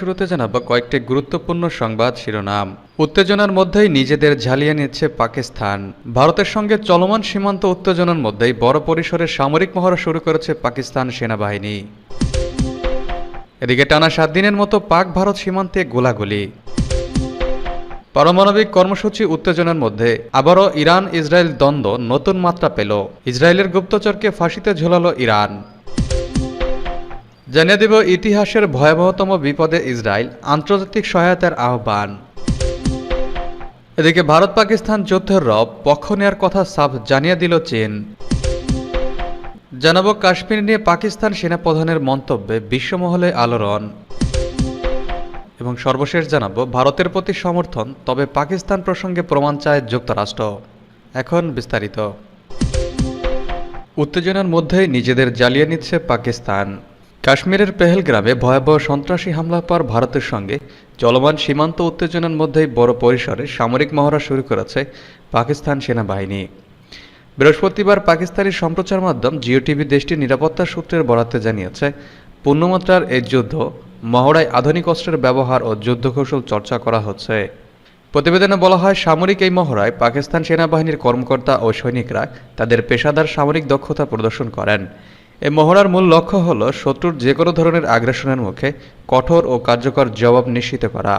শুরুতে জানাব কয়েকটি গুরুত্বপূর্ণ সংবাদ শিরোনাম। উত্তেজনার মধ্যেই নিজেদের ঝালিয়ে নিচ্ছে পাকিস্তান। ভারতের সঙ্গে চলমান সীমান্ত উত্তেজনার মধ্যেই বড় পরিসরে সামরিক মহড়া শুরু করেছে পাকিস্তান সেনাবাহিনী। এদিকে টানা সাত দিনের মতো পাক ভারত সীমান্তে গোলাগুলি। পারমাণবিক কর্মসূচি উত্তেজনার মধ্যে আবারও ইরান ইসরায়েল দ্বন্দ্ব নতুন মাত্রা পেল। ইসরায়েলের গুপ্তচরকে ফাঁসিতে ঝোলালো ইরান। জানিয়ে দেব ইতিহাসের ভয়াবহতম বিপদে ইসরায়েল আন্তর্জাতিক সহায়তার আহ্বান। এদিকে ভারত পাকিস্তান যুদ্ধের রব পক্ষ নেয়ার কথা সাফ জানিয়ে দিল চীন। জানাব কাশ্মীর নিয়ে পাকিস্তান সেনাপ্রধানের মন্তব্যে বিশ্বমহলে আলোড়ন। এবং সর্বশেষ জানাব, ভারতের প্রতি সমর্থন, তবে পাকিস্তান প্রসঙ্গে প্রমাণ চায় যুক্তরাষ্ট্র। এখন বিস্তারিত। উত্তেজনার মধ্যেই নিজেদের জ্বালিয়ে নিচ্ছে পাকিস্তান। কাশ্মীরের পেহেলগ্রামে ভয়াবহ সন্ত্রাসী হামলার পর ভারতের সঙ্গে চলমান সীমান্ত উত্তেজনার মধ্যেই বড় পরিসরে সামরিক মহড়া শুরু করেছে পাকিস্তান সেনাবাহিনী। বৃহস্পতিবার পাকিস্তানি সম্প্রচার মাধ্যম জিও টিভি দেশটির নিরাপত্তা সূত্রের বরাতে জানিয়েছে, পূর্ণমাত্রার এই যুদ্ধ মহড়ায় আধুনিক অস্ত্রের ব্যবহার ও যুদ্ধকৌশল চর্চা করা হচ্ছে। প্রতিবেদনে বলা হয়, সামরিক এই মহড়ায় পাকিস্তান সেনাবাহিনীর কর্মকর্তা ও সৈনিকরা তাদের পেশাদার সামরিক দক্ষতা প্রদর্শন করেন। এই মহড়ার মূল লক্ষ্য হল শত্রুর যে কোনো ধরনের আগ্রাসনের মুখে কঠোর ও কার্যকর জবাব নিশ্চিত করা।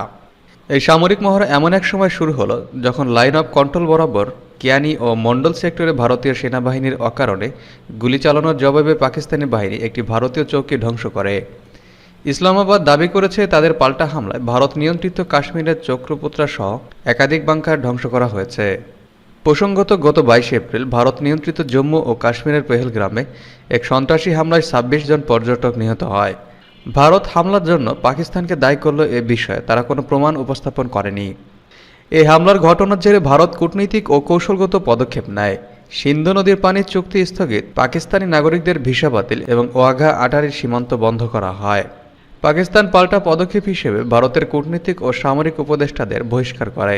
এই সামরিক মহড়া এমন এক সময় শুরু হলো যখন লাইন অফ কন্ট্রোল বরাবর কিয়ানি ও মন্ডল সেক্টরে ভারতীয় সেনাবাহিনীর অকারণে গুলি চালানোর জবাবে পাকিস্তানি বাহিনী একটি ভারতীয় চৌকি ধ্বংস করে। ইসলামাবাদ দাবি করেছে তাদের পাল্টা হামলায় ভারত নিয়ন্ত্রিত কাশ্মীরের চক্রপুত্রা সহ একাধিক বাংকার ধ্বংস করা হয়েছে। প্রসঙ্গত, গত বাইশে এপ্রিল ভারত নিয়ন্ত্রিত জম্মু ও কাশ্মীরের পেহেলগ্রামে এক সন্ত্রাসী হামলায় ছাব্বিশ জন পর্যটক নিহত হয়। ভারত হামলার জন্য পাকিস্তানকে দায়ী করল এ বিষয়ে তারা কোনো প্রমাণ উপস্থাপন করেনি। এই হামলার ঘটনার জেরে ভারত কূটনৈতিক ও কৌশলগত পদক্ষেপ নেয়। সিন্ধু নদীর পানির চুক্তি স্থগিত পাকিস্তানি নাগরিকদের ভিসা বাতিল এবং ওয়াঘা আটারির সীমান্ত বন্ধ করা হয়। পাকিস্তান পাল্টা পদক্ষেপ হিসেবে ভারতের কূটনীতিক ও সামরিক উপদেষ্টাদের বহিষ্কার করে।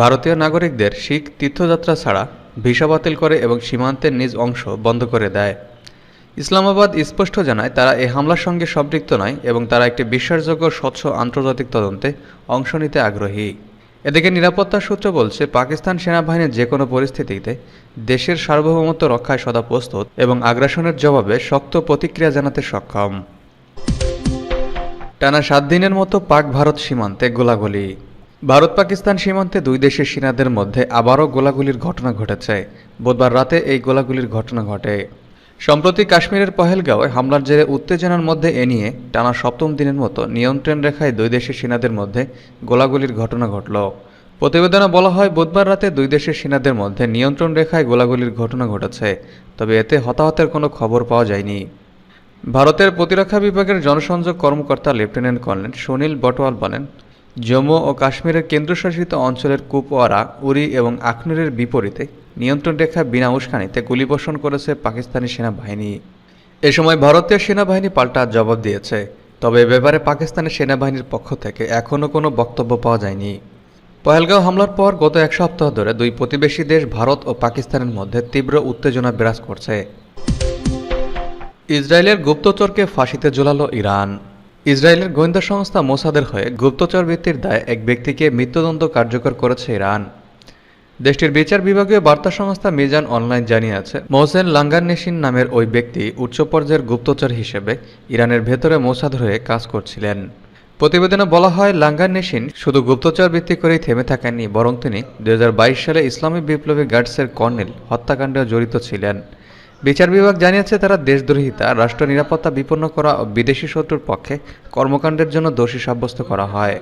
ভারতীয় নাগরিকদের শিখ তীর্থযাত্রা ছাড়া ভিসা বাতিল করে এবং সীমান্তের নিজ অংশ বন্ধ করে দেয়। ইসলামাবাদ স্পষ্ট জানায় তারা এই হামলার সঙ্গে সম্পৃক্ত নয় এবং তারা একটি বিশ্বাসযোগ্য স্বচ্ছ আন্তর্জাতিক তদন্তে অংশ নিতে আগ্রহী। এদিকে নিরাপত্তা সূত্র বলছে, পাকিস্তান সেনাবাহিনীর যে কোনো পরিস্থিতিতে দেশের সার্বভৌমত্ব রক্ষায় সদা প্রস্তুত এবং আগ্রাসনের জবাবে শক্ত প্রতিক্রিয়া জানাতে সক্ষম। টানা সাত দিনের মতো পাক ভারত সীমান্তে গোলাগুলি। ভারত পাকিস্তান সীমান্তে দুই দেশের সেনাদের মধ্যে আবারও গোলাগুলির ঘটনা ঘটেছে। বুধবার রাতে এই গোলাগুলির ঘটনা ঘটে। সম্প্রতি কাশ্মীরের পহেলগাঁওয়ে হামলার জেরে উত্তেজনার মধ্যে এ নিয়ে টানা সপ্তম দিনের মতো নিয়ন্ত্রণ রেখায় দুই দেশের সেনাদের মধ্যে গোলাগুলির ঘটনা ঘটল। প্রতিবেদনে বলা হয়, বুধবার রাতে দুই দেশের সেনাদের মধ্যে নিয়ন্ত্রণ রেখায় গোলাগুলির ঘটনা ঘটেছে, তবে এতে হতাহতের কোনো খবর পাওয়া যায়নি। ভারতের প্রতিরক্ষা বিভাগের জনসংযোগ কর্মকর্তা লেফটেন্যান্ট কর্নেল সুনীল বটওয়াল বলেন, জম্মু ও কাশ্মীরের কেন্দ্রশাসিত অঞ্চলের কুপওয়ারা, উরি এবং আখনুরের বিপরীতে নিয়ন্ত্রণ রেখা বিনা উস্কানিতে গুলিবর্ষণ করেছে পাকিস্তানি সেনাবাহিনী। এ সময় ভারতীয় সেনাবাহিনী পাল্টা জবাব দিয়েছে, তবে ব্যাপারে পাকিস্তানের সেনাবাহিনীর পক্ষ থেকে এখনও কোনো বক্তব্য পাওয়া যায়নি। পহেলগাঁও হামলার পর গত এক সপ্তাহ ধরে দুই প্রতিবেশী দেশ ভারত ও পাকিস্তানের মধ্যে তীব্র উত্তেজনা বিরাজ করছে। ইসরায়েলের গুপ্তচরকে ফাঁসিতে ঝোলালো ইরান। ইসরায়েলের গোয়েন্দা সংস্থা মোসাদের হয়ে গুপ্তচর বৃত্তির দায়ে এক ব্যক্তিকে মৃত্যুদণ্ড কার্যকর করেছে ইরান। দেশটির বিচার বিভাগীয় বার্তা সংস্থা মিজান অনলাইন জানিয়েছে মোহসেন লাঙ্গান্নেশিন নামের ওই ব্যক্তি উচ্চ পর্যায়ের গুপ্তচর হিসেবে ইরানের ভেতরে মোসাদ হয়ে কাজ করছিলেন। প্রতিবেদনে বলা হয় লাঙ্গান্নেশিন শুধু গুপ্তচর বৃত্তি করেই থেমে থাকেননি, বরং তিনি দুই হাজার বাইশ সালে ইসলামী বিপ্লবী গার্ডসের কর্নেল হত্যাকাণ্ডেও জড়িত ছিলেন। বিচার বিভাগ জানিয়েছে তারা দেশদ্রোহিতা, রাষ্ট্র নিরাপত্তা বিপন্ন করা ও বিদেশি শত্রুর পক্ষে কর্মকাণ্ডের জন্য দোষী সাব্যস্ত করা হয়।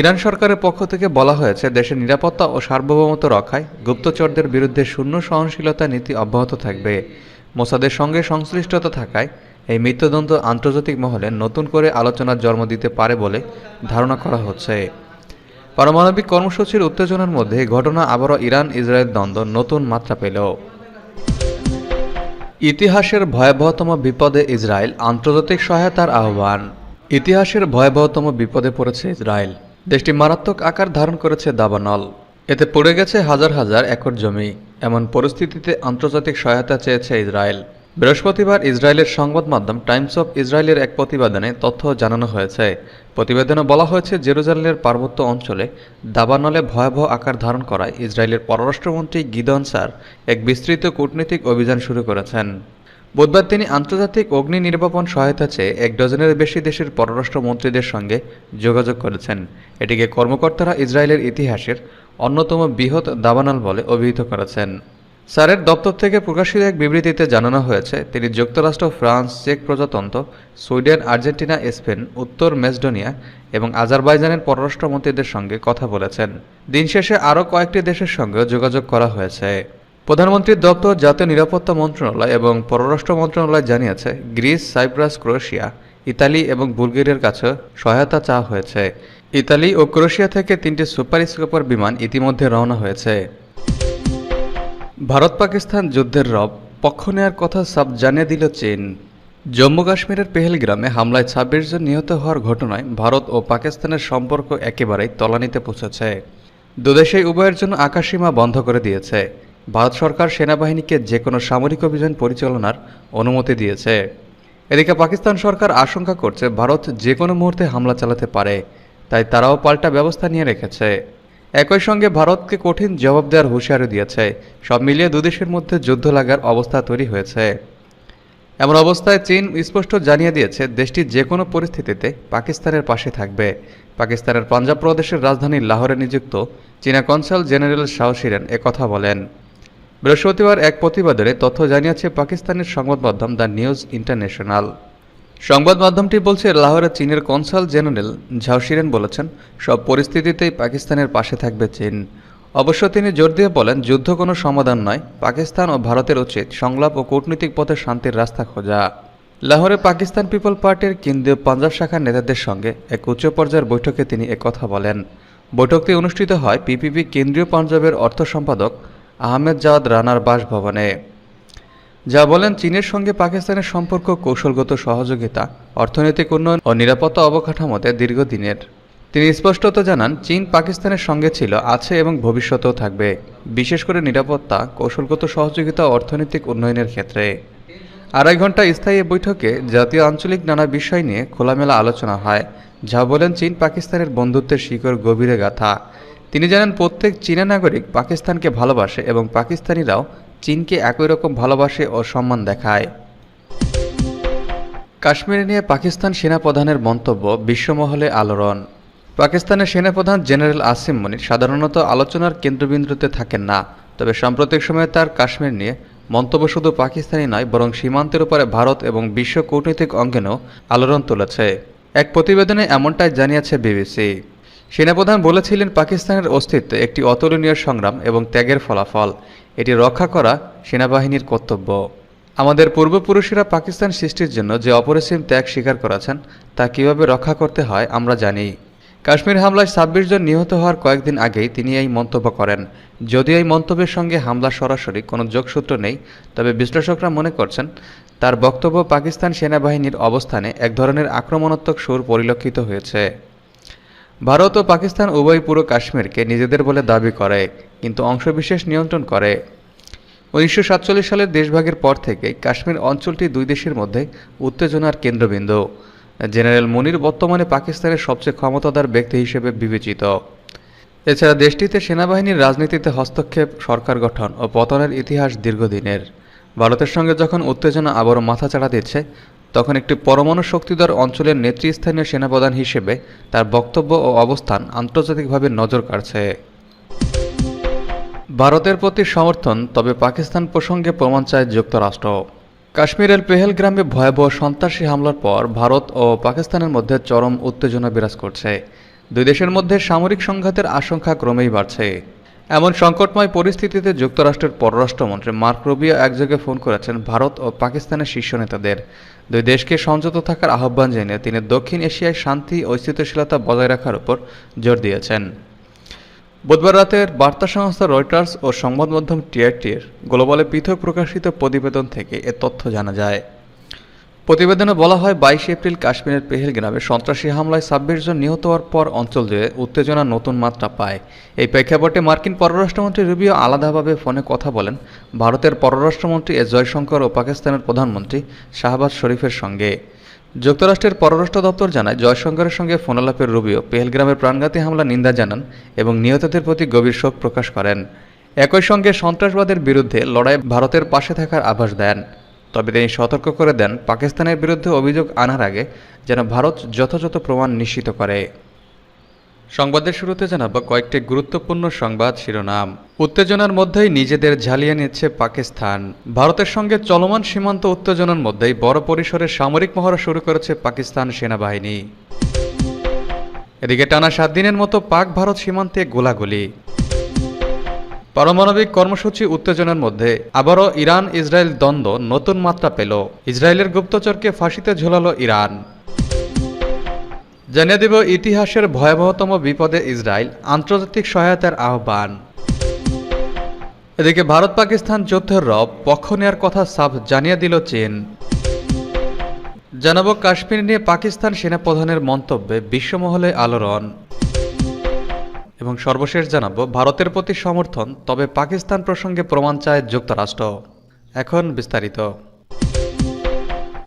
ইরান সরকারের পক্ষ থেকে বলা হয়েছে, দেশের নিরাপত্তা ও সার্বভৌমত্ব রক্ষায় গুপ্তচরদের বিরুদ্ধে শূন্য সহনশীলতা নীতি অব্যাহত থাকবে। মোসাদের সঙ্গে সংশ্লিষ্টতা থাকায় এই মৃত্যুদণ্ড আন্তর্জাতিক মহলে নতুন করে আলোচনার জন্ম দিতে পারে বলে ধারণা করা হচ্ছে। পারমাণবিক কর্মসূচির উত্তেজনার মধ্যে ঘটনা আবারও ইরান ইসরায়েল দ্বন্দ্ব নতুন মাত্রা পেল। ইতিহাসের ভয়াবহতম বিপদে ইসরায়েল আন্তর্জাতিক সহায়তার আহ্বান। ইতিহাসের ভয়াবহতম বিপদে পড়েছে ইসরায়েল। দেশটি মারাত্মক আকার ধারণ করেছে দাবানল। এতে পড়ে গেছে হাজার হাজার একর জমি। এমন পরিস্থিতিতে আন্তর্জাতিক সহায়তা চেয়েছে ইসরায়েল। বৃহস্পতিবার ইসরায়েলের সংবাদ মাধ্যম টাইমস অফ ইসরায়েলের এক প্রতিবেদনে তথ্য জানানো হয়েছে। প্রতিবেদনে বলা হয়েছে, জেরুজালেমের পার্বত্য অঞ্চলে দাবানলে ভয়াবহ আকার ধারণ করায় ইসরায়েলের পররাষ্ট্রমন্ত্রী গিদন স্যার এক বিস্তৃত কূটনৈতিক অভিযান শুরু করেছেন। বুধবার তিনি আন্তর্জাতিক অগ্নি নির্বাপন সহায়তা চেয়ে এক ডজনের বেশি দেশের পররাষ্ট্র মন্ত্রীদের সঙ্গে যোগাযোগ করেছেন। এটিকে কর্মকর্তারা ইসরায়েলের ইতিহাসের অন্যতম বৃহৎ দাবানল বলে অভিহিত করেছেন। স্যারের দপ্তর থেকে প্রকাশিত এক বিবৃতিতে জানানো হয়েছে, তিনি যুক্তরাষ্ট্র, ফ্রান্স, চেক প্রজাতন্ত্র, সুইডেন, আর্জেন্টিনা, স্পেন, উত্তর মেসডোনিয়া এবং আজারবাইজানের পররাষ্ট্রমন্ত্রীদের সঙ্গে কথা বলেছেন। দিন শেষে আরও কয়েকটি দেশের সঙ্গেও যোগাযোগ করা হয়েছে। প্রধানমন্ত্রীর দপ্তর, জাতীয় নিরাপত্তা মন্ত্রণালয় এবং পররাষ্ট্র মন্ত্রণালয় জানিয়েছে, গ্রিস, সাইপ্রাস, ক্রোয়েশিয়া, ইতালি এবং বুলগেরিয়ার কাছে সহায়তা চাওয়া হয়েছে। ইতালি ও ক্রোয়েশিয়া থেকে তিনটি সুপার স্কোপার বিমান ইতিমধ্যে রওনা হয়েছে। ভারত পাকিস্তান যুদ্ধের রব, পক্ষ নেয়ার কথা সাব জানিয়ে দিল চীন। জম্মু কাশ্মীরের পেহেলগ্রামে হামলায় ছাব্বিশ জন নিহত হওয়ার ঘটনায় ভারত ও পাকিস্তানের সম্পর্ক একেবারেই তলানিতে পৌঁছেছে। দুদেশেই উভয়ের জন্য আকাশসীমা বন্ধ করে দিয়েছে। ভারত সরকার সেনাবাহিনীকে যে কোনো সামরিক অভিযান পরিচালনার অনুমতি দিয়েছে। এদিকে পাকিস্তান সরকার আশঙ্কা করছে, ভারত যে কোনো মুহূর্তে হামলা চালাতে পারে, তাই তারাও পাল্টা ব্যবস্থা নিয়ে রেখেছে। একই সঙ্গে ভারতকে কঠিন জবাব দেওয়ার হুঁশিয়ারি দিয়েছে। সব মিলিয়ে দুদেশের মধ্যে যুদ্ধ লাগার অবস্থা তৈরি হয়েছে। এমন অবস্থায় চীন স্পষ্ট জানিয়ে দিয়েছে, দেশটি যে কোনো পরিস্থিতিতে পাকিস্তানের পাশে থাকবে। পাকিস্তানের পাঞ্জাব প্রদেশের রাজধানী লাহোরে নিযুক্ত চীনা কনসাল জেনারেল শাও শিরেন একথা বলেন। বৃহস্পতিবার এক প্রতিবেদনে তথ্য জানিয়েছে পাকিস্তানের সংবাদ মাধ্যম দ্য নিউজ ইন্টারন্যাশনাল। সংবাদ মাধ্যমটি বলছে লাহোরে চীনের কনসাল জেনারেল ঝাওশিরেন বলেছেন, সব পরিস্থিতিতেই পাকিস্তানের পাশে থাকবে চীন। অবশ্য তিনি জোর দিয়ে বলেন, যুদ্ধ কোনো সমাধান নয়, পাকিস্তান ও ভারতের উচিত সংলাপ ও কূটনৈতিক পথে শান্তির রাস্তা খোঁজা। লাহোরে পাকিস্তান পিপল পার্টির কেন্দ্রীয় পাঞ্জাব শাখার নেতাদের সঙ্গে এক উচ্চ পর্যায়ের বৈঠকে তিনি একথা বলেন। বৈঠকটি অনুষ্ঠিত হয় পিপিপি কেন্দ্রীয় পাঞ্জাবের অর্থ সম্পাদক আহমেদ জাওয়াদ রানার বাসভবনে। যা বলেন চীনের সঙ্গে পাকিস্তানের সম্পর্ক কৌশলগত সহযোগিতা, অর্থনৈতিক উন্নয়ন ও নিরাপত্তা অবকাঠামোতে দীর্ঘদিনের। তিনি স্পষ্টত জানান, চীন পাকিস্তানের সঙ্গে ছিল, আছে এবং ভবিষ্যতেও থাকবে, বিশেষ করে নিরাপত্তা, কৌশলগত সহযোগিতা অর্থনৈতিক উন্নয়নের ক্ষেত্রে। আড়াই ঘণ্টা স্থায়ী বৈঠকে জাতীয় আঞ্চলিক নানা বিষয় নিয়ে খোলামেলা আলোচনা হয়, যা বলেন চীন পাকিস্তানের বন্ধুত্বের শিকড় গভীরে গাথা। তিনি জানান, প্রত্যেক চীনা নাগরিক পাকিস্তানকে ভালোবাসে এবং পাকিস্তানিরাও চীনকে একই রকম ভালোবাসে ও সম্মান দেখায়। কাশ্মীরে নিয়ে পাকিস্তান সেনাপ্রধানের মন্তব্য বিশ্বমহলে আলোড়ন। পাকিস্তানের সেনাপ্রধান জেনারেল আসিম মনির সাধারণত আলোচনার কেন্দ্রবিন্দুতে থাকেন না, তবে সাম্প্রতিক সময়ে তার কাশ্মীর নিয়ে মন্তব্য শুধু পাকিস্তানি নয়, বরং সীমান্তের উপরে ভারত এবং বিশ্ব কূটনৈতিক অঙ্গনেও আলোড়ন তুলেছে। এক প্রতিবেদনে এমনটাই জানিয়েছে বিবিসি। সেনাপ্রধান বলেছিলেন পাকিস্তানের অস্তিত্ব একটি অতুলনীয় সংগ্রাম এবং ত্যাগের ফলাফল। এটি রক্ষা করা সেনাবাহিনীর কর্তব্য। আমাদের পূর্বপুরুষেরা পাকিস্তান সৃষ্টির জন্য যে অপরিসীম ত্যাগ স্বীকার করেছেন, তা কীভাবে রক্ষা করতে হয় আমরা জানি। কাশ্মীর হামলায় ছাব্বিশ জন নিহত হওয়ার কয়েকদিন আগেই তিনি এই মন্তব্য করেন। যদিও এই মন্তব্যের সঙ্গে হামলা সরাসরি কোনো যোগসূত্র নেই, তবে বিশ্লেষকরা মনে করছেন, তার বক্তব্য পাকিস্তান সেনাবাহিনীর অবস্থানে এক ধরনের আক্রমণাত্মক সুর পরিলক্ষিত হয়েছে। ভারত ও পাকিস্তান উভয় পুরো কাশ্মীরকে নিজেদের বলে দাবি করে, কিন্তু অংশবিশেষ নিয়ন্ত্রণ করে। উনিশশো সাতচল্লিশ সালের দেশভাগের পর থেকে কাশ্মীর অঞ্চলটি দুই দেশের মধ্যে উত্তেজনার কেন্দ্রবিন্দু। জেনারেল মুনির বর্তমানে পাকিস্তানের সবচেয়ে ক্ষমতাদার ব্যক্তি হিসেবে বিবেচিত। এছাড়া দেশটিতে সেনাবাহিনীর রাজনীতিতে হস্তক্ষেপ, সরকার গঠন ও পতনের ইতিহাস দীর্ঘদিনের। ভারতের সঙ্গে যখন উত্তেজনা আবারও মাথাচাড়া দিচ্ছে তখন একটি পরমাণু শক্তিধর অঞ্চলের নেতৃস্থানীয় সেনাপ্রধান হিসেবে তার বক্তব্য ও অবস্থান আন্তর্জাতিকভাবে নজর কাড়ছে। ভারতের প্রতি সমর্থন, তবে পাকিস্তান প্রসঙ্গে প্রমাণ চায় যুক্তরাষ্ট্র। কাশ্মীরের পেহেলগ্রামে ভয়াবহ সন্ত্রাসী হামলার পর ভারত ও পাকিস্তানের মধ্যে চরম উত্তেজনা বিরাজ করছে। দুই দেশের মধ্যে সামরিক সংঘাতের আশঙ্কা ক্রমেই বাড়ছে। এমন সংকটময় পরিস্থিতিতে যুক্তরাষ্ট্রের পররাষ্ট্রমন্ত্রী মার্ক রুবিও একযোগে ফোন করেছেন ভারত ও পাকিস্তানের শীর্ষ নেতাদের। দুই দেশকে সংযত থাকার আহ্বান জানিয়ে তিনি দক্ষিণ এশিয়ায় শান্তি ও স্থিতিশীলতা বজায় রাখার উপর জোর দিয়েছেন। বুধবার রাতের বার্তা সংস্থা রয়টার্স ও সংবাদ মাধ্যম টিআরটির গ্লোবালে পৃথক প্রকাশিত প্রতিবেদন থেকে এ তথ্য জানা যায়। প্রতিবেদনে বলা হয়, বাইশে এপ্রিল কাশ্মীরের পেহেলগ্রামে সন্ত্রাসী হামলায় ছাব্বিশ জন নিহত হওয়ার পর অঞ্চল জুড়ে উত্তেজনা নতুন মাত্রা পায়। এই প্রেক্ষাপটে মার্কিন পররাষ্ট্রমন্ত্রী রুবিও আলাদাভাবে ফোনে কথা বলেন। ভারতের পররাষ্ট্রমন্ত্রী এস জয়শঙ্কর ও পাকিস্তানের প্রধানমন্ত্রী শাহবাজ শরীফের সঙ্গে। যুক্তরাষ্ট্রের পররাষ্ট্র দপ্তর জানায়, জয়শঙ্করের সঙ্গে ফোনালাপের রুবিও পেহেলগ্রামের প্রাণঘাতী হামলা নিন্দা জানান এবং নিহতদের প্রতি গভীর শোক প্রকাশ করেন। একই সঙ্গে সন্ত্রাসবাদের বিরুদ্ধে লড়াই ভারতের পাশে থাকার আভাস দেন। তবে তিনি সতর্ক করে দেন পাকিস্তানের বিরুদ্ধে অভিযোগ আনার আগে যেন ভারত যথাযথ প্রমাণ নিশ্চিত করে। সংবাদের শুরুতে জানাব কয়েকটি গুরুত্বপূর্ণ সংবাদ শিরোনাম। উত্তেজনার মধ্যেই নিজেদের ঝালিয়ে নিচ্ছে পাকিস্তান। ভারতের সঙ্গে চলমান সীমান্ত উত্তেজনার মধ্যেই বড় পরিসরে সামরিক মহড়া শুরু করেছে পাকিস্তান সেনাবাহিনী। এদিকে টানা সাত দিনের মতো পাক ভারত সীমান্তে গোলাগুলি। পারমাণবিক কর্মসূচি উত্তেজনার মধ্যে আবারও ইরান ইসরায়েল দ্বন্দ্ব নতুন মাত্রা পেল। ইসরায়েলের গুপ্তচরকে ফাঁসিতে ঝোলালো ইরান। জানিয়ে দেব ইতিহাসের ভয়াবহতম বিপদে ইসরায়েল আন্তর্জাতিক সহায়তার আহ্বান। এদিকে ভারত পাকিস্তান যুদ্ধের রব পক্ষ নেয়ার কথা সাফ জানিয়ে দিল চীন। জানাব কাশ্মীর নিয়ে পাকিস্তান সেনাপ্রধানের মন্তব্যে বিশ্বমহলে আলোড়ন। এবং সর্বশেষ জানাব, ভারতের প্রতি সমর্থন, তবে পাকিস্তান প্রসঙ্গে প্রমাণ চায় যুক্তরাষ্ট্র। এখন বিস্তারিত।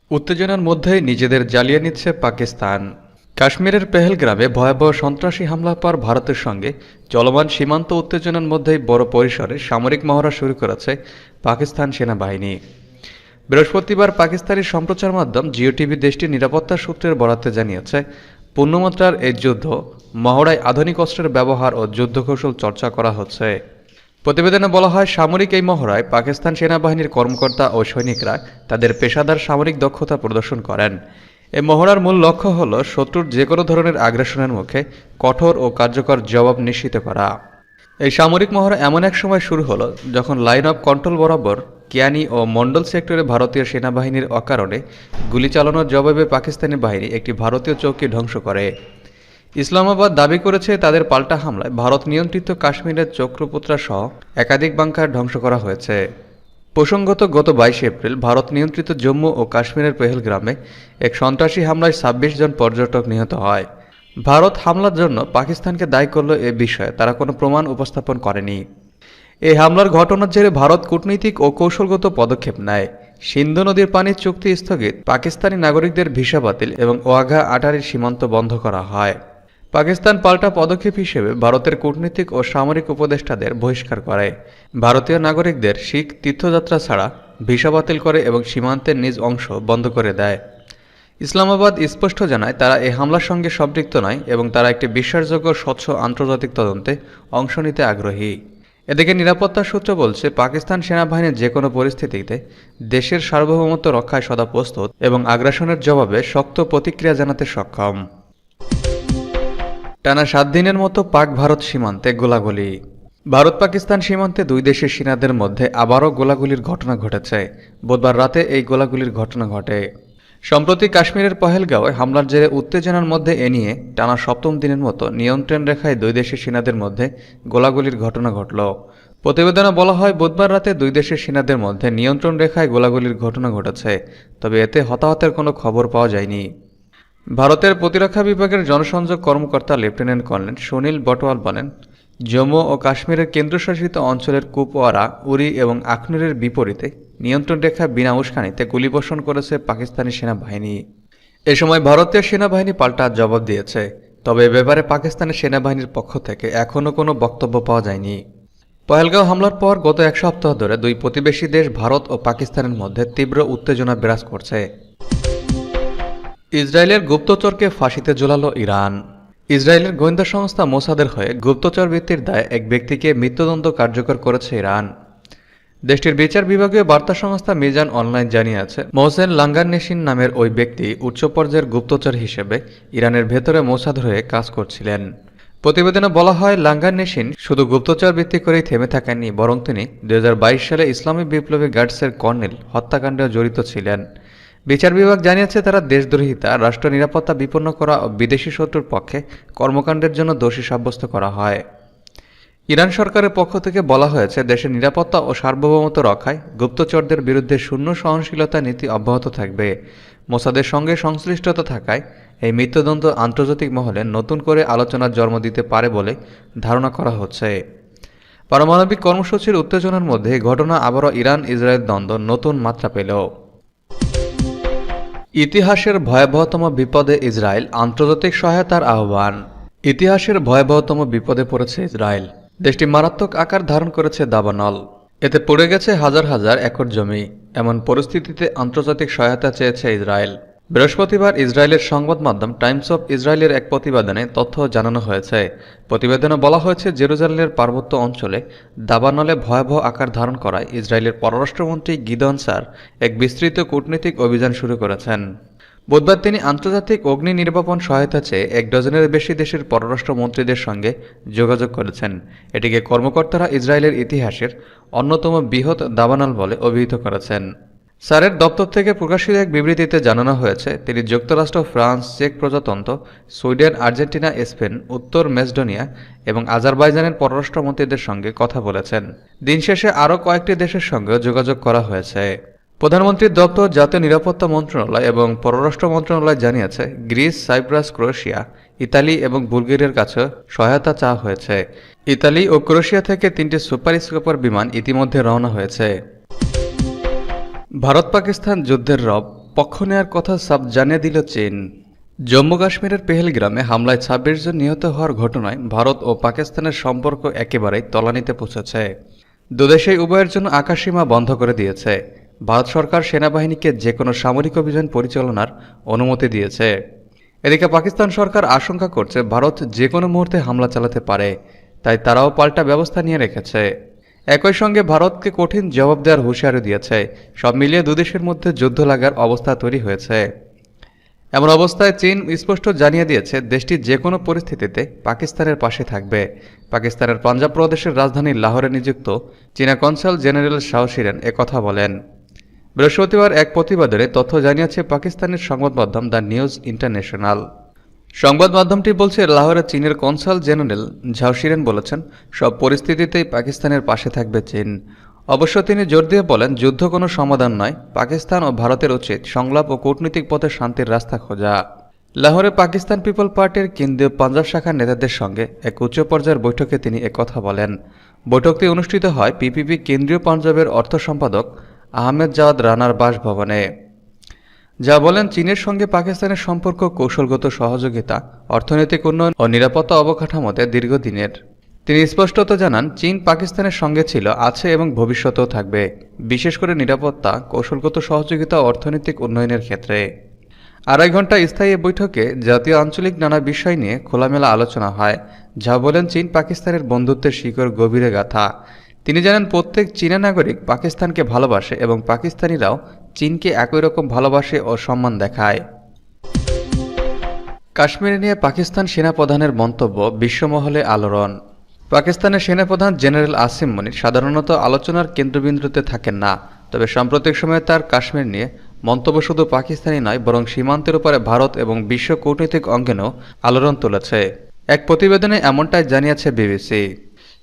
উত্তেজনার মধ্যেই নিজেদের জ্বালিয়ে নিচ্ছে পাকিস্তান। কাশ্মীরের পেহেলগ্রামে ভয়াবহ সন্ত্রাসী হামলার পর ভারতের সঙ্গে চলমান সীমান্ত উত্তেজনার মধ্যেই বড় পরিসরে সামরিক মহড়া শুরু করেছে পাকিস্তান সেনাবাহিনী। বৃহস্পতিবার পাকিস্তানি সম্প্রচার মাধ্যম জিও টিভি দেশটির নিরাপত্তা সূত্রের বরাতে জানিয়েছে পূর্ণমাত্রার এই যুদ্ধ মহড়ায় আধুনিক অস্ত্রের ব্যবহার ও যুদ্ধকৌশল চর্চা করা হচ্ছে। প্রতিবেদনে বলা হয়, সামরিক এই মহড়ায় পাকিস্তান সেনাবাহিনীর কর্মকর্তা ও সৈনিকরা তাদের পেশাদার সামরিক দক্ষতা প্রদর্শন করেন। এই মহড়ার মূল লক্ষ্য হল শত্রুর যে কোনো ধরনের আগ্রাসনের মুখে কঠোর ও কার্যকর জবাব নিশ্চিত করা। এই সামরিক মহড়া এমন এক সময় শুরু হলো যখন লাইন অফ কন্ট্রোল বরাবর কিয়ানি ও মন্ডল সেক্টরে ভারতীয় সেনাবাহিনীর অকারণে গুলি চালানোর জবাবে পাকিস্তানি বাহিনী একটি ভারতীয় চৌকি ধ্বংস করে। ইসলামাবাদ দাবি করেছে তাদের পাল্টা হামলায় ভারত নিয়ন্ত্রিত কাশ্মীরের চক্রপুত্রা সহ একাধিক বাংকার ধ্বংস করা হয়েছে। প্রসঙ্গত গত বাইশে এপ্রিল ভারত নিয়ন্ত্রিত জম্মু ও কাশ্মীরের পেহেলগ্রামে এক সন্ত্রাসী হামলায় ছাব্বিশ জন পর্যটক নিহত হয়। ভারত হামলার জন্য পাকিস্তানকে দায়ী করল এ বিষয়ে তারা কোনো প্রমাণ উপস্থাপন করেনি। এই হামলার ঘটনার জেরে ভারত কূটনৈতিক ও কৌশলগত পদক্ষেপ নেয়। সিন্ধু নদীর পানির চুক্তি স্থগিত পাকিস্তানি নাগরিকদের ভিসা বাতিল এবং ওয়াঘা আটারির সীমান্ত বন্ধ করা হয়। পাকিস্তান পাল্টা পদক্ষেপ হিসেবে ভারতের কূটনীতিক ও সামরিক উপদেষ্টাদের বহিষ্কার করে। ভারতীয় নাগরিকদের শিখ তীর্থযাত্রা ছাড়া ভিসা বাতিল করে এবং সীমান্তের নিজ অংশ বন্ধ করে দেয়। ইসলামাবাদ স্পষ্ট জানায়, তারা এই হামলার সঙ্গে সম্পৃক্ত নয় এবং তারা একটি বিশ্বাসযোগ্য স্বচ্ছ আন্তর্জাতিক তদন্তে অংশ নিতে আগ্রহী। এদিকে নিরাপত্তা সূত্র বলছে, পাকিস্তান সেনাবাহিনীর যে কোনো পরিস্থিতিতে দেশের সার্বভৌমত্ব রক্ষায় সদা প্রস্তুত এবং আগ্রাসনের জবাবে শক্ত প্রতিক্রিয়া জানাতে সক্ষম। টানা সাত দিনের মতো পাক ভারত সীমান্তে গোলাগুলি। ভারত পাকিস্তান সীমান্তে দুই দেশের সেনাদের মধ্যে আবারও গোলাগুলির ঘটনা ঘটেছে। বুধবার রাতে এই গোলাগুলির ঘটনা ঘটে। সম্প্রতি কাশ্মীরের পহেলগাঁওয়ে হামলার জেরে উত্তেজনার মধ্যে এ নিয়ে টানা সপ্তম দিনের মতো নিয়ন্ত্রণ রেখায় দুই দেশের সেনাদের মধ্যে গোলাগুলির ঘটনা ঘটল। প্রতিবেদনে বলা হয়, বুধবার রাতে দুই দেশের সেনাদের মধ্যে নিয়ন্ত্রণ রেখায় গোলাগুলির ঘটনা ঘটেছে, তবে এতে হতাহতের কোনো খবর পাওয়া যায়নি। ভারতের প্রতিরক্ষা বিভাগের জনসংযোগ কর্মকর্তা লেফটেন্যান্ট কর্নেল সুনীল বটওয়াল বলেন জম্মু ও কাশ্মীরের কেন্দ্রশাসিত অঞ্চলের কুপওয়ারা, উরি এবং আখনুরের বিপরীতে নিয়ন্ত্রণ রেখা বিনা উস্কানিতে গুলিবর্ষণ করেছে পাকিস্তানি সেনাবাহিনী। এ সময় ভারতীয় সেনাবাহিনী পাল্টা জবাব দিয়েছে, তবে ব্যাপারে পাকিস্তানের সেনাবাহিনীর পক্ষ থেকে এখনও কোনো বক্তব্য পাওয়া যায়নি। পহেলগাঁও হামলার পর গত এক সপ্তাহ ধরে দুই প্রতিবেশী দেশ ভারত ও পাকিস্তানের মধ্যে তীব্র উত্তেজনা বিরাজ করছে। ইসরায়েলের গুপ্তচরকে ফাঁসিতে ঝোলালো ইরান। ইসরায়েলের গোয়েন্দা সংস্থা মোসাদের হয়ে গুপ্তচর বৃত্তির দায়ে এক ব্যক্তিকে মৃত্যুদণ্ড কার্যকর করেছে ইরান। দেশটির বিচার বিভাগীয় বার্তা সংস্থা মিজান অনলাইন জানিয়েছে মোহসেন লাঙ্গান্নেশিন নামের ওই ব্যক্তি উচ্চ পর্যায়ের গুপ্তচর হিসেবে ইরানের ভেতরে মোসাদ হয়ে কাজ করছিলেন। প্রতিবেদনে বলা হয় লাঙ্গান্নেশিন শুধু গুপ্তচর বৃত্তি করেই থেমে থাকেননি, বরং তিনি দুই হাজার বাইশ সালে ইসলামী বিপ্লবী গার্ডসের কর্নেল হত্যাকাণ্ডেও জড়িত ছিলেন। বিচার বিভাগ জানিয়েছে তারা দেশদ্রোহিতা রাষ্ট্র নিরাপত্তা বিপন্ন করা ও বিদেশি শত্রুর পক্ষে কর্মকাণ্ডের জন্য দোষী সাব্যস্ত করা হয়। ইরান সরকারের পক্ষ থেকে বলা হয়েছে, দেশের নিরাপত্তা ও সার্বভৌমত্ব রক্ষায় গুপ্তচরদের বিরুদ্ধে শূন্য সহনশীলতা নীতি অব্যাহত থাকবে। মোসাদের সঙ্গে সংশ্লিষ্টতা থাকায় এই মৃত্যুদণ্ড আন্তর্জাতিক মহলে নতুন করে আলোচনার জন্ম দিতে পারে বলে ধারণা করা হচ্ছে। পারমাণবিক কর্মসূচির উত্তেজনার মধ্যে ঘটনা আবারও ইরান ইসরায়েল দ্বন্দ্ব নতুন মাত্রা পেল। ইতিহাসের ভয়াবহতম বিপদে ইসরায়েল আন্তর্জাতিক সহায়তার আহ্বান। ইতিহাসের ভয়াবহতম বিপদে পড়েছে ইসরায়েল। দেশটি মারাত্মক আকার ধারণ করেছে দাবানল। এতে পড়ে গেছে হাজার হাজার একর জমি। এমন পরিস্থিতিতে আন্তর্জাতিক সহায়তা চেয়েছে ইসরায়েল। বৃহস্পতিবার ইসরায়েলের সংবাদ মাধ্যম টাইমস অফ ইসরায়েলের এক প্রতিবেদনে তথ্য জানানো হয়েছে। প্রতিবেদনে বলা হয়েছে, জেরুজালেমের পার্বত্য অঞ্চলে দাবানলে ভয়াবহ আকার ধারণ করায় ইসরায়েলের পররাষ্ট্রমন্ত্রী গিদন স্যার এক বিস্তৃত কূটনৈতিক অভিযান শুরু করেছেন। বুধবার তিনি আন্তর্জাতিক অগ্নি নির্বাপন সহায়তা চেয়ে এক ডজনের বেশি দেশের পররাষ্ট্র মন্ত্রীদের সঙ্গে যোগাযোগ করেছেন। এটিকে কর্মকর্তারা ইসরায়েলের ইতিহাসের অন্যতম বৃহৎ দাবানল বলে অভিহিত করেছেন। স্যারের দপ্তর থেকে প্রকাশিত এক বিবৃতিতে জানানো হয়েছে, তিনি যুক্তরাষ্ট্র, ফ্রান্স, চেক প্রজাতন্ত্র, সুইডেন, আর্জেন্টিনা, স্পেন, উত্তর মেসডোনিয়া এবং আজারবাইজানের পররাষ্ট্রমন্ত্রীদের সঙ্গে কথা বলেছেন। দিন শেষে আরও কয়েকটি দেশের সঙ্গে যোগাযোগ করা হয়েছে। প্রধানমন্ত্রীর দপ্তর জাতীয় নিরাপত্তা মন্ত্রণালয় এবং পররাষ্ট্র মন্ত্রণালয় জানিয়েছে, গ্রিস, সাইপ্রাস, ক্রোয়েশিয়া, ইতালি এবং বুলগেরিয়ার কাছে সহায়তা চাওয়া হয়েছে। ইতালি ও ক্রোয়েশিয়া থেকে তিনটি সুপার স্কোপার বিমান ইতিমধ্যে রওনা হয়েছে। ভারত পাকিস্তান যুদ্ধের রব, পক্ষ নেয়ার কথা সাব জানিয়ে দিল চীন। জম্মু কাশ্মীরের পেহেলগ্রামে হামলায় ছাব্বিশ জন নিহত হওয়ার ঘটনায় ভারত ও পাকিস্তানের সম্পর্ক একেবারেই তলানিতে পৌঁছেছে। দুদেশেই উভয়ের জন্য আকাশসীমা বন্ধ করে দিয়েছে। ভারত সরকার সেনাবাহিনীকে যে কোনো সামরিক অভিযান পরিচালনার অনুমতি দিয়েছে। এদিকে পাকিস্তান সরকার আশঙ্কা করছে ভারত যে কোনো মুহূর্তে হামলা চালাতে পারে, তাই তারাও পাল্টা ব্যবস্থা নিয়ে রেখেছে। একই সঙ্গে ভারতকে কঠিন জবাব দেওয়ার হুঁশিয়ারি দিয়েছে। সব মিলিয়ে দুদেশের মধ্যে যুদ্ধ লাগার অবস্থা তৈরি হয়েছে। এমন অবস্থায় চীন স্পষ্ট জানিয়ে দিয়েছে, দেশটি যে কোনো পরিস্থিতিতে পাকিস্তানের পাশে থাকবে। পাকিস্তানের পাঞ্জাব প্রদেশের রাজধানী লাহোরে নিযুক্ত চীনা কনসাল জেনারেল শাহ শিরেন একথা বলেন। বৃহস্পতিবার এক প্রতিবেদনে তথ্য জানিয়েছে পাকিস্তানের সংবাদ মাধ্যম দ্য নিউজ ইন্টারন্যাশনাল। সংবাদ মাধ্যমটি বলছে লাহোরে চীনের কনসাল জেনারেল ঝাও শিরেন বলেছেন, সব পরিস্থিতিতেই পাকিস্তানের পাশে থাকবে চীন। অবশ্য তিনি জোর দিয়ে বলেন, যুদ্ধ কোনো সমাধান নয়, পাকিস্তান ও ভারতের উচিত সংলাপ ও কূটনৈতিক পথে শান্তির রাস্তা খোঁজা। লাহোরে পাকিস্তান পিপল পার্টির কেন্দ্রীয় পাঞ্জাব শাখার নেতাদের সঙ্গে এক উচ্চ পর্যায়ের বৈঠকে তিনি একথা বলেন। বৈঠকটি অনুষ্ঠিত হয় পিপিপি কেন্দ্রীয় পাঞ্জাবের অর্থ সম্পাদক আহমেদ জাওয়াদ রানার বাসভবনে। যা বলেন চীনের সঙ্গে পাকিস্তানের সম্পর্ক কৌশলগত সহযোগিতা, অর্থনৈতিক উন্নয়ন ও নিরাপত্তা অবকাঠামোতে দীর্ঘদিনের। তিনি স্পষ্টত জানান, চীন পাকিস্তানের সঙ্গে ছিল, আছে এবং ভবিষ্যতেও থাকবে, বিশেষ করে নিরাপত্তা, কৌশলগত সহযোগিতা অর্থনৈতিক উন্নয়নের ক্ষেত্রে। আড়াই ঘণ্টা স্থায়ী বৈঠকে জাতীয় আঞ্চলিক নানা বিষয় নিয়ে খোলামেলা আলোচনা হয়, যা বলেন চীন পাকিস্তানের বন্ধুত্বের শিকড় গভীরে গাথা। তিনি জানান, প্রত্যেক চীনা নাগরিক পাকিস্তানকে ভালোবাসে এবং পাকিস্তানিরাও চীনকে একই রকম ভালোবাসে ও সম্মান দেখায়। কাশ্মীর নিয়ে পাকিস্তান সেনাপ্রধানের মন্তব্য বিশ্বমহলে আলোড়ন। পাকিস্তানের সেনাপ্রধান জেনারেল আসিম মনির সাধারণত আলোচনার কেন্দ্রবিন্দুতে থাকেন না, তবে সাম্প্রতিক সময়ে তার কাশ্মীর নিয়ে মন্তব্য শুধু পাকিস্তানি নয়, বরং সীমান্তের উপরে ভারত এবং বিশ্ব কূটনৈতিক অঙ্গনেও আলোড়ন তুলেছে। এক প্রতিবেদনে এমনটাই জানিয়েছে বিবিসি।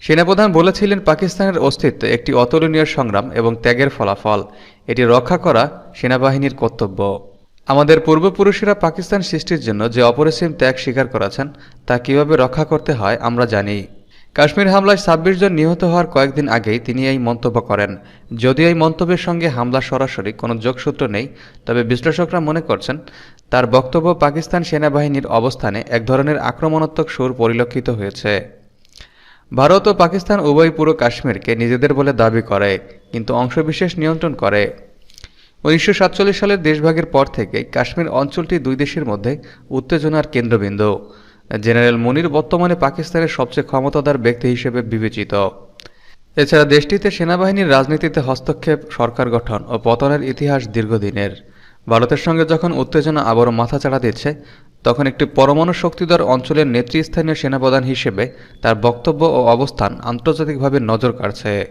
সেনাপ্রধান বলেছিলেন, পাকিস্তানের অস্তিত্ব একটি অতুলনীয় সংগ্রাম এবং ত্যাগের ফলাফল। এটি রক্ষা করা সেনাবাহিনীর কর্তব্য। আমাদের পূর্বপুরুষেরা পাকিস্তান সৃষ্টির জন্য যে অপরিসীম ত্যাগ স্বীকার করেছেন, তা কীভাবে রক্ষা করতে হয়, আমরা জানি। কাশ্মীর হামলায় ছাব্বিশ জন নিহত হওয়ার কয়েকদিন আগেই তিনি এই মন্তব্য করেন। যদিও এই মন্তব্যের সঙ্গে হামলা সরাসরি কোনো যোগসূত্র নেই, তবে বিশ্লেষকরা মনে করছেন, তার বক্তব্য পাকিস্তান সেনাবাহিনীর অবস্থানে এক ধরনের আক্রমণাত্মক সুর পরিলক্ষিত হয়েছে। ভারত ও পাকিস্তান উভয় পুরো কাশ্মীরকে নিজেদের বলে দাবি করে, কিন্তু অংশবিশেষ নিয়ন্ত্রণ করে। উনিশশো সাতচল্লিশ সালের দেশভাগের পর থেকে কাশ্মীর অঞ্চলটি দুই দেশের মধ্যে উত্তেজনার কেন্দ্রবিন্দু। জেনারেল মুনির বর্তমানে পাকিস্তানের সবচেয়ে ক্ষমতাদার ব্যক্তি হিসেবে বিবেচিত। এছাড়া দেশটিতে সেনাবাহিনীর রাজনীতিতে হস্তক্ষেপ, সরকার গঠন ও পতনের ইতিহাস দীর্ঘদিনের। ভারতের সঙ্গে যখন উত্তেজনা আবারও মাথাচাড়া দিচ্ছে, তখন একটি পরমাণু শক্তিধর অঞ্চলের নেতৃস্থানীয় সেনাপ্রধান হিসেবে তার বক্তব্য ও অবস্থান আন্তর্জাতিকভাবে নজর কাড়ছে।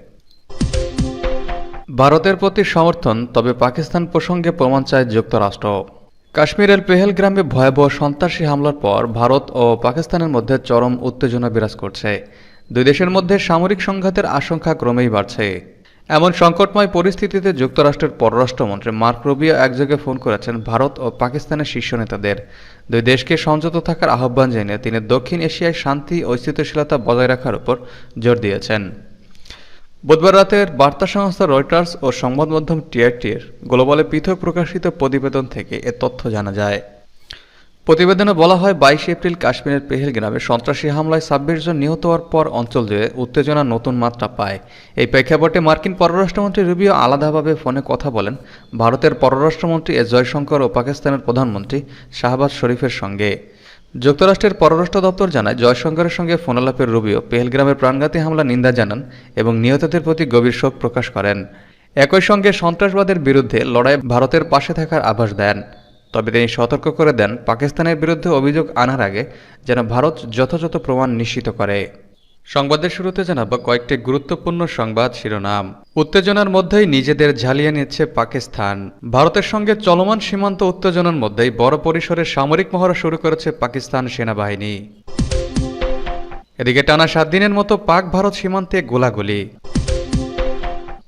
ভারতের প্রতি সমর্থন, তবে পাকিস্তান প্রসঙ্গে প্রমাণ চায় যুক্তরাষ্ট্র। কাশ্মীরের পেহেলগ্রামে ভয়াবহ সন্ত্রাসী হামলার পর ভারত ও পাকিস্তানের মধ্যে চরম উত্তেজনা বিরাজ করছে। দুই দেশের মধ্যে সামরিক সংঘাতের আশঙ্কা ক্রমেই বাড়ছে। এমন সংকটময় পরিস্থিতিতে যুক্তরাষ্ট্রের পররাষ্ট্রমন্ত্রী মার্ক রুবিও একযোগে ফোন করেছেন ভারত ও পাকিস্তানের শীর্ষ নেতাদের। দুই দেশকে সংযত থাকার আহ্বান জানিয়ে তিনি দক্ষিণ এশিয়ায় শান্তি ও স্থিতিশীলতা বজায় রাখার উপর জোর দিয়েছেন। বুধবার রাতের বার্তা সংস্থা রয়টার্স ও সংবাদ মাধ্যম টিআরটির গ্লোবালে পৃথক প্রকাশিত প্রতিবেদন থেকে এ তথ্য জানা যায়। প্রতিবেদনে বলা হয়, বাইশ এপ্রিল কাশ্মীরের পেহেলগ্রামে সন্ত্রাসী হামলায় ছাব্বিশ জন নিহত হওয়ার পর অঞ্চল জুড়ে উত্তেজনা নতুন মাত্রা পায়। এই প্রেক্ষাপটে মার্কিন পররাষ্ট্রমন্ত্রী রুবিও আলাদাভাবে ফোনে কথা বলেন। ভারতের পররাষ্ট্রমন্ত্রী এস জয়শঙ্কর ও পাকিস্তানের প্রধানমন্ত্রী শাহবাজ শরীফের সঙ্গে। যুক্তরাষ্ট্রের পররাষ্ট্র দপ্তর জানায়, জয়শঙ্করের সঙ্গে ফোনালাপের রুবিও পেহেলগ্রামের প্রাণঘাতী হামলা নিন্দা জানান এবং নিহতদের প্রতি গভীর শোক প্রকাশ করেন। একই সঙ্গে সন্ত্রাসবাদের বিরুদ্ধে লড়াই ভারতের পাশে থাকার আভাস দেন। তবে তিনি সতর্ক করে দেন পাকিস্তানের বিরুদ্ধে অভিযোগ আনার আগে যেন ভারত যথাযথ প্রমাণ নিশ্চিত করে। সংবাদের শুরুতে জানাব কয়েকটি গুরুত্বপূর্ণ সংবাদ শিরোনাম। উত্তেজনার মধ্যেই নিজেদের ঝালিয়ে নিচ্ছে পাকিস্তান। ভারতের সঙ্গে চলমান সীমান্ত উত্তেজনার মধ্যেই বড় পরিসরে সামরিক মহড়া শুরু করেছে পাকিস্তান সেনাবাহিনী। এদিকে টানা সাত দিনের মতো পাক ভারত সীমান্তে গোলাগুলি।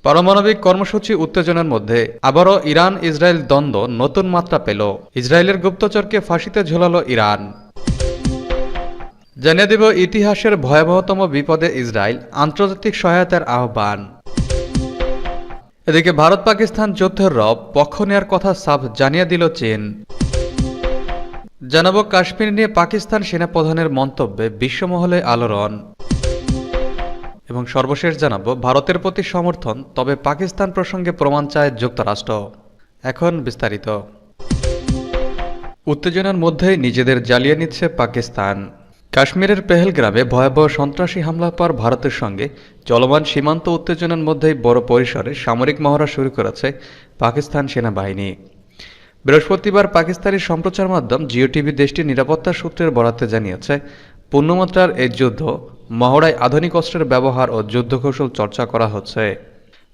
পারমাণবিক কর্মসূচি উত্তেজনার মধ্যে আবারও ইরান ইসরায়েল দ্বন্দ্ব নতুন মাত্রা পেল। ইসরায়েলের গুপ্তচরকে ফাঁসিতে ঝোলালো ইরান। জানিয়ে দেব ইতিহাসের ভয়াবহতম বিপদে ইসরায়েল আন্তর্জাতিক সহায়তার আহ্বান। এদিকে ভারত পাকিস্তান যুদ্ধের রব পক্ষ নেয়ার কথা সাফ জানিয়ে দিল চীন। জানাব কাশ্মীর নিয়ে পাকিস্তান সেনাপ্রধানের মন্তব্যে বিশ্বমহলে আলোড়ন। এবং সর্বশেষ জানাব, ভারতের প্রতি সমর্থন, তবে পাকিস্তান প্রসঙ্গে প্রমাণ চায় যুক্তরাষ্ট্র। এখন বিস্তারিত। উত্তেজনার মধ্যেই নিজেদের জ্বালিয়ে নিচ্ছে পাকিস্তান। কাশ্মীরের পেহেলগ্রামে ভয়াবহ সন্ত্রাসী হামলার পর ভারতের সঙ্গে চলমান সীমান্ত উত্তেজনার মধ্যেই বড় পরিসরে সামরিক মহড়া শুরু করেছে পাকিস্তান সেনাবাহিনী। বৃহস্পতিবার পাকিস্তানি সম্প্রচার মাধ্যম জিও টিভি দেশটির নিরাপত্তা সূত্রের বরাতে জানিয়েছে পূর্ণমাত্রার এই যুদ্ধ মহড়ায় আধুনিক অস্ত্রের ব্যবহার ও যুদ্ধকৌশল চর্চা করা হচ্ছে।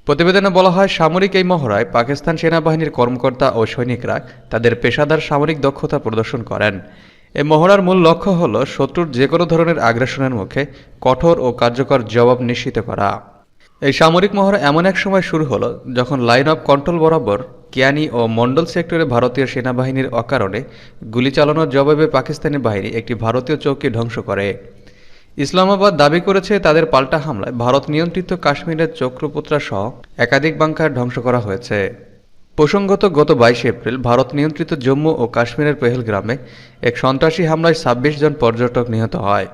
প্রতিবেদনে বলা হয়, সামরিক এই মহড়ায় পাকিস্তান সেনাবাহিনীর কর্মকর্তা ও সৈনিকরা তাদের পেশাদার সামরিক দক্ষতা প্রদর্শন করেন। এই মহড়ার মূল লক্ষ্য হল শত্রুর যে কোনো ধরনের আগ্রাসনের মুখে কঠোর ও কার্যকর জবাব নিশ্চিত করা। এই সামরিক মহড়া এমন এক সময় শুরু হলো যখন লাইন অফ কন্ট্রোল বরাবর কিয়ানি ও মন্ডল সেক্টরে ভারতীয় সেনাবাহিনীর অকারণে গুলি চালানোর জবাবে পাকিস্তানি বাহিনী একটি ভারতীয় চৌকি ধ্বংস করে। ইসলামাবাদ দাবি করেছে তাদের পাল্টা হামলায় ভারত নিয়ন্ত্রিত কাশ্মীরের চক্রপুত্রা সহ একাধিক বাংকার ধ্বংস করা হয়েছে। প্রসঙ্গত গত বাইশে এপ্রিল ভারত নিয়ন্ত্রিত জম্মু ও কাশ্মীরের পেহেলগ্রামে এক সন্ত্রাসী হামলায় ছাব্বিশ জন পর্যটক নিহত হয়।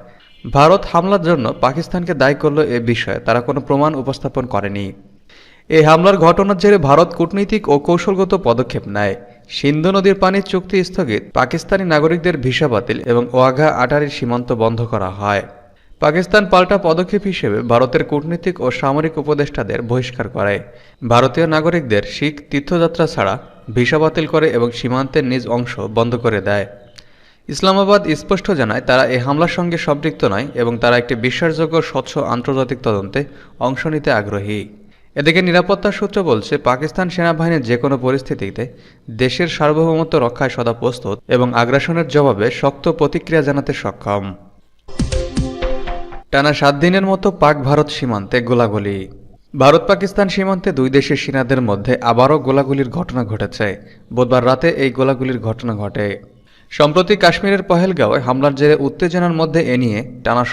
ভারত হামলার জন্য পাকিস্তানকে দায়ী করল এ বিষয়ে তারা কোনো প্রমাণ উপস্থাপন করেনি। এই হামলার ঘটনার জেরে ভারত কূটনৈতিক ও কৌশলগত পদক্ষেপ নেয়। সিন্ধু নদীর পানির চুক্তি স্থগিত। পাকিস্তানি নাগরিকদের ভিসা বাতিল এবং ওয়াঘা আটারির সীমান্ত বন্ধ করা হয়। পাকিস্তান পাল্টা পদক্ষেপ হিসেবে ভারতের কূটনীতিক ও সামরিক উপদেষ্টাদের বহিষ্কার করে। ভারতীয় নাগরিকদের শিখ তীর্থযাত্রা ছাড়া ভিসা বাতিল করে এবং সীমান্তের নিজ অংশ বন্ধ করে দেয়। ইসলামাবাদ স্পষ্ট জানায়, তারা এই হামলার সঙ্গে সম্পৃক্ত নয় এবং তারা একটি বিশ্বাসযোগ্য স্বচ্ছ আন্তর্জাতিক তদন্তে অংশ নিতে আগ্রহী। এদিকে নিরাপত্তা সূত্র বলছে, পাকিস্তান সেনাবাহিনী যে কোনো পরিস্থিতিতে দেশের সার্বভৌমত্ব রক্ষায় সদা প্রস্তুত এবং আগ্রাসনের জবাবে শক্ত প্রতিক্রিয়া জানাতে সক্ষম। টানা সাত দিনের মতো পাক ভারত সীমান্তে গোলাগুলি। ভারত পাকিস্তান সীমান্তে দুই দেশের সেনাদের মধ্যে আবারও গোলাগুলির ঘটনা ঘটেছে। বুধবার রাতে এই গোলাগুলির ঘটনা ঘটে। সম্প্রতি কাশ্মীরের পহেলগাঁওয়ে হামলার জেরে উত্তেজনার মধ্যে এ নিয়ে টানা